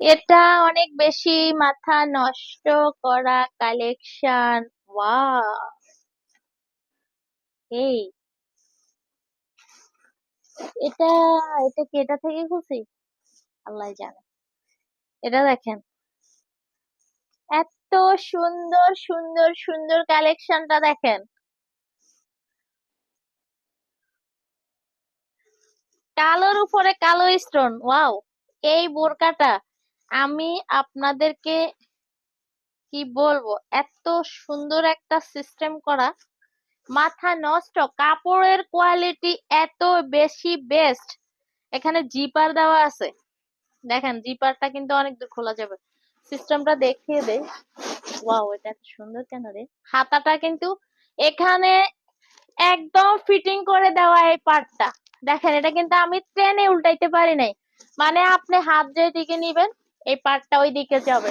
এটা অনেক বেশি মাথা নষ্ট করা কালেকশন ওয়াও এই, এটা এটা কি এটা থেকে খুশি আল্লাহ জানে। এটা দেখেন। এত সুন্দর সুন্দর সুন্দর কালেকশনটা দেখেন। কালোর উপরে কালো স্টোন ওয়াও এই বোরকাটা। আমি আপনাদেরকে কি বলব? এত সুন্দর একটা সিস্টেম করা। মাথা নষ্ট, কাপড়ের কোয়ালিটি এত বেশি বেস্ট এখানে জিপার দেওয়া আছে। দেখেন জিপারটা কিন্তু অনেক দূর খোলা যাবে। সিস্টেমটা দেখিয়ে দেই। ওয়াও এটা এত সুন্দর কেন রে? হাতাটা কিন্তু এখানে একদম ফিটিং করে দেওয়া এই পার্টটা দেখেন, এটা কিন্তু আমি ট্রেনে উল্টাইতে পারি নাই। মানে আপনি হাত যেদিকে নিবেন এই পার্টটা ওই দিকে যাবে।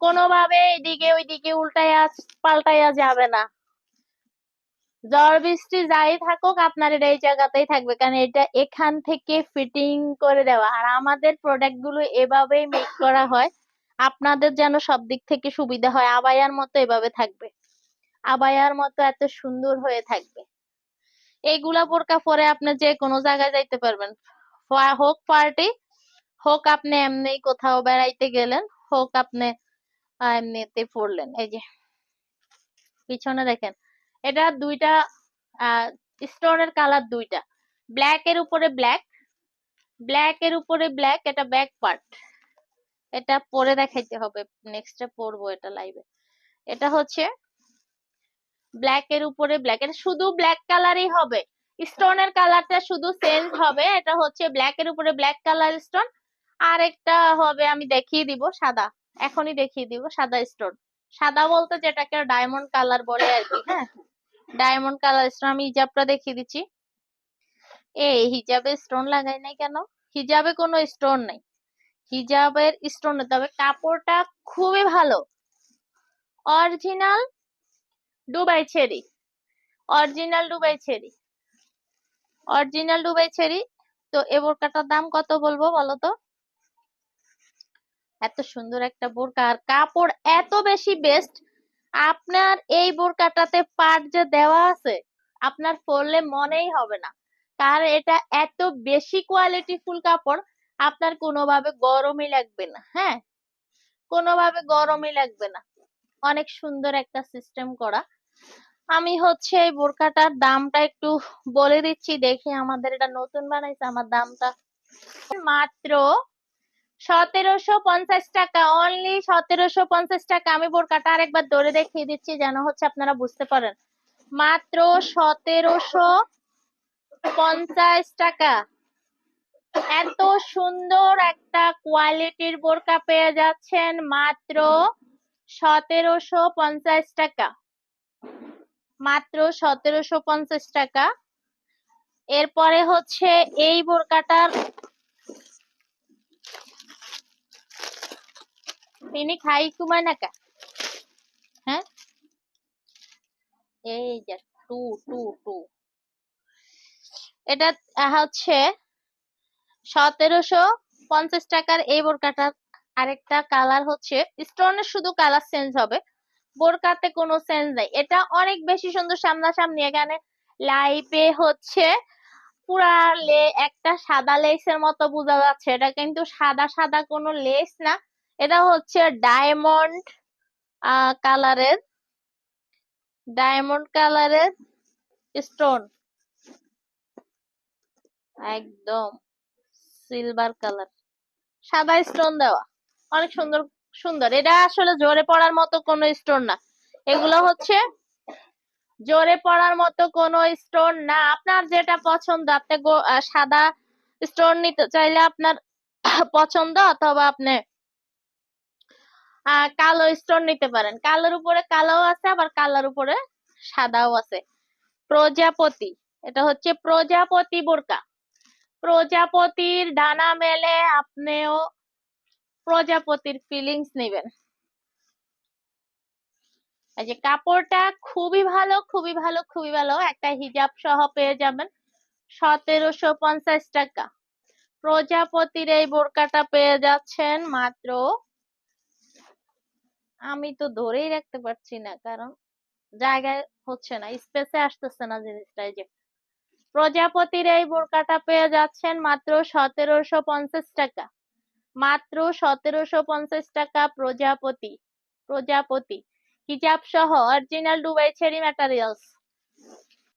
কোনোভাবে এইদিকে ওইদিকে উল্টাইয়া পাল্টাইয়া যাবে না। ঝড় বৃষ্টি যাই থাকুক, আপনার এটা এই জায়গাতেই থাকবে। কারণ এটা এখান থেকে ফিটিং করে দেওয়া। আর আমাদের প্রোডাক্টগুলো এভাবেই মেক করা হয়। আপনাদের যেন সব দিক থেকে সুবিধা হয়। আবায়ার মতো এভাবে থাকবে। আবায়ার মতো এত সুন্দর হয়ে থাকবে। এইগুলা বোরকা পরে আপনি যে কোনো জায়গায় যাইতে পারবেন। হোক পার্টি হোক আপনি এমনি কোথাও বেড়াইতে গেলেন, হোক আপনি এমনিতে পড়লেন। এই যে, পিছনে দেখেন, এটা দুইটা স্টোনের কালার দুইটা। ব্ল্যাক এর উপরে ব্ল্যাক ব্ল্যাক এর উপরে ব্ল্যাক, এটা ব্যাক পার্ট। এটা পরে দেখাইতে হবে, নেক্সটে পরবো এটা লাইভে। এটা হচ্ছে ব্ল্যাক এর উপরে ব্ল্যাক, এটা শুধু ব্ল্যাক কালারই হবে। স্টোনের কালারটা শুধু চেঞ্জ হবে, এটা হচ্ছে ব্ল্যাক এর উপরে ব্ল্যাক কালার স্টোন আর একটা হবে আমি দেখিয়ে দিব, সাদা। এখনই দেখিয়ে দিব, সাদা স্টোন সাদা বলতে যেটাকে ডায়মন্ড কালার বলে আর কি হ্যাঁ? ডায়মন্ড কালার স্টোন আমি হিজাবটা দেখিয়ে দিচ্ছি। এই হিজাবে স্টোন লাগাই নাই কেন? হিজাবে কোনো স্টোন নাই। হিজাবের স্টোন তবে কাপড়টা খুবই ভালো। অরিজিনাল ডুবাই ছেড়ি অরিজিনাল ডুবাই ছেরি অরিজিনাল ডুবাই ছেড়ি তো এ বোরকাটার দাম কত বলব বলো তো? এত সুন্দর একটা বোরকা। আর কাপড় এত বেশি বেস্ট আপনার এই বোরকাটাতে পাট যে দেওয়া আছে, আপনার পরলে মনেই হবে না। কারণ এটা এত বেশি কোয়ালিটি ফুল কাপড়, আপনার কোনোভাবে গরমই লাগবে না হ্যাঁ? কোনোভাবে গরমই লাগবে না। অনেক সুন্দর একটা সিস্টেম করা। আমি হচ্ছে এই বোরকাটার দামটা একটু বলে দিচ্ছি, দেখি আমাদের এটা নতুন বানাইছে, আমার দামটা। মাত্র সতেরোশো পঞ্চাশ টাকা অনলি সতেরোশো পঞ্চাশ টাকা। আমি বোরকাটা আরেকবার ধরে দেখিয়ে দিচ্ছি যেন হচ্ছে আপনারা বুঝতে পারেন। মাত্র সতেরোশো পঞ্চাশ টাকা। এত সুন্দর একটা কোয়ালিটির বোরকা পেয়ে যাচ্ছেন মাত্র সতেরোশো পঞ্চাশ টাকা। মাত্র সতেরোশো পঞ্চাশ টাকা। এরপরে হচ্ছে এই বোরকাটার তিনি খাই কুমায় নাকা হ্যাঁ? এই যে, টু টু টু। এটা হচ্ছে সতেরোশো পঞ্চাশ টাকার এই বোরকাটার আরেকটা কালার হচ্ছে স্টোনের শুধু কালার চেঞ্জ হবে, বোরকাতে কোনো চেঞ্জ নাই। এটা অনেক বেশি সুন্দর সামনাসামনি, এখানে লাইভে হচ্ছে পুরা লে, একটা সাদা লেসের মতো বোঝা যাচ্ছে। এটা কিন্তু সাদা সাদা কোনো লেস না। এটা হচ্ছে ডায়মন্ড কালারের ডায়মন্ড কালারের স্টোন। একদম সিলভার কালার। সাদা স্টোন দেওয়া। অনেক সুন্দর সুন্দর। এটা আসলে জোরে পড়ার মতো কোনো স্টোন না। এগুলো হচ্ছে জোরে পড়ার মতো কোনো স্টোন না। আপনার যেটা পছন্দ, আপনি সাদা স্টোন নিতে চাইলে আপনার পছন্দ অথবা আপনি কালো স্টোন নিতে পারেন। কালোর উপরে কালোও আছে, আবার কালার উপরে সাদাও আছে। প্রজাপতি, এটা হচ্ছে প্রজাপতি বোরকা। প্রজাপতির ডানা মেলে আপনিও প্রজাপতির ফিলিংস নেবেন। এই যে কাপড়টা খুবই ভালো খুবই ভালো খুবই ভালো। একটা হিজাব সহ পেয়ে যাবেন। সতেরোশো পঞ্চাশ টাকা। প্রজাপতির এই বোরকাটা পেয়ে যাচ্ছেন মাত্র আমি তো ধরেই রাখতে পারছি না, কারণ জায়গায় হচ্ছে না স্পেসে আসতেছে না জিনিসটা যে প্রজাপতির এই বোরকাটা পেয়ে যাচ্ছেন মাত্র সতেরোশো পঞ্চাশ টাকা, মাত্র সতেরোশো পঞ্চাশ টাকা প্রজাপতি প্রজাপতি হিজাব সহ অরিজিনাল ডুবাই ছেড়ি ম্যাটেরিয়ালস